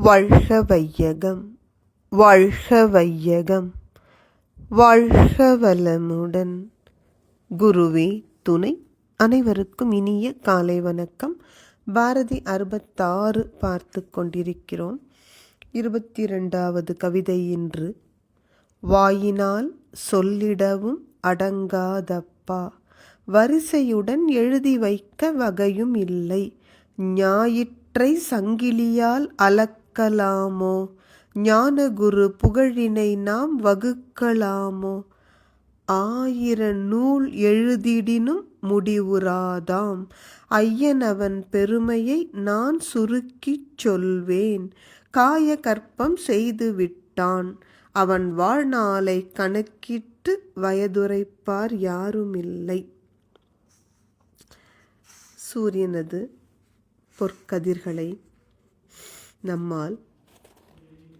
வாழ்க வையகம் வாழ்க வையகம் வாழ்க வளமுடன் குருவே துணை அனைவருக்கும் இனிய காலை வணக்கம். பாரதி அறுபத்தாறு பார்த்து கொண்டிருக்கிறோம். இருபத்தி ரெண்டாவது கவிதை இன்று. வாயினால் சொல்லிடவும் அடங்காதப்பா வரிசையுடன் எழுதி வைக்க வகையும் இல்லை. ஞாயிற்றை சங்கிலியால் அளக்கலாமோ ஞானகுரு புகழினை நாம் வகுக்கலாமோ? ஆயிர நூல் எழுதிடினும் முடிவுறாதாம். ஐயனவன் பெருமையை நான் சுருக்கிச் சொல்வேன். காய கற்பம் செய்து விட்டான் அவன் வாழ்நாளை கணக்கிட்டு வயதுரைப்பார் யாருமில்லை. சூரியனது பொற்கதிர்களை நம்மால்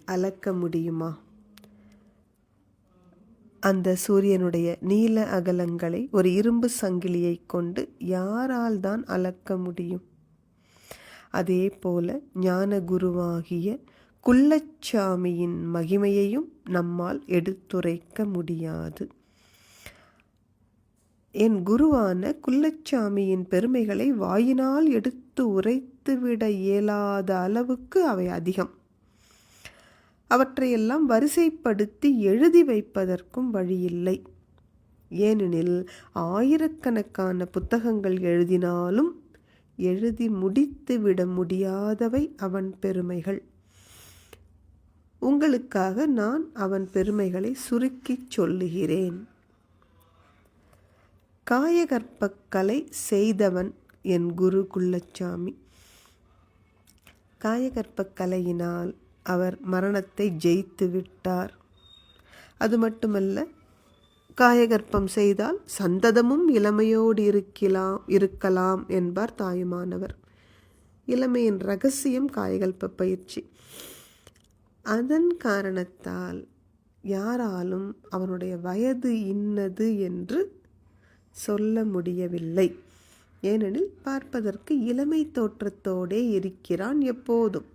அளக்க முடியுமா? அந்த சூரியனுடைய நீல அகலங்களை ஒரு இரும்பு சங்கிலியை கொண்டு யாரால் தான் அளக்க முடியும்? அதே போல ஞான குருவாகிய குள்ளச்சாமியின் மகிமையையும் நம்மால் எடுத்துரைக்க முடியாது. என் குருவான குல்லச்சாமியின் பெருமைகளை வாயினால் எடுத்து உரைத்துவிட இயலாத அளவுக்கு அவை அதிகம். அவற்றையெல்லாம் வரிசைப்படுத்தி எழுதி வைப்பதற்கும் வழியில்லை. ஏனெனில் ஆயிரக்கணக்கான புத்தகங்கள் எழுதினாலும் எழுதி முடித்து விட முடியாதவை அவன் பெருமைகள். உங்களுக்காக நான் அவன் பெருமைகளை சுருக்கிச் சொல்லுகிறேன். காயகற்பக்கலை செய்தவன் என் குரு குள்ளச்சாமி. காயகற்பக்கலையினால் அவர் மரணத்தை ஜெயித்து விட்டார். அது மட்டுமல்ல காயகற்பம் செய்தால் சந்ததமும் இளமையோடு இருக்கலாம் இருக்கலாம் என்பார் தாயுமானவர். இளமையின் ரகசியம் காயகல்ப பயிற்சி. அதன் காரணத்தால் யாராலும் அவனுடைய வயது இன்னது என்று சொல்ல முடியவில்லை. ஏனெனில் பார்ப்பதற்கு இளமை தோற்றத்தோடே இருக்கிறான் எப்போதும்.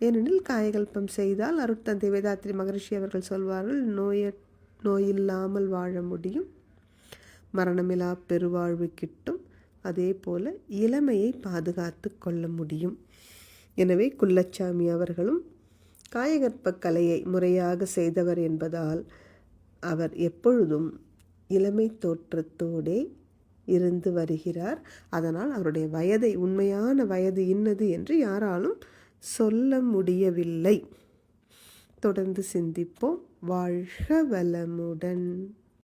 ஏனெனில் காயகல்பம் செய்தால் அருட்தந்தை வேதாத்திரி மகரிஷி அவர்கள் சொல்வார்கள் நோய நோயில்லாமல் வாழ முடியும். மரணமிலா பெருவாழ்வு கிட்டும். அதே போல இளமையை பாதுகாத்து கொள்ள முடியும் எனவே குள்ளச்சாமி அவர்களும் காயகற்ப கலையை முறையாக செய்தவர் என்பதால் அவர் எப்பொழுதும் இளமை தோற்றத்தோடே இருந்து வருகிறார். அதனால் அவருடைய வயதை உண்மையான வயது இன்னது என்று யாராலும் சொல்ல முடியவில்லை. தொடர்ந்து சிந்திப்போம். வாழ்க வளமுடன்.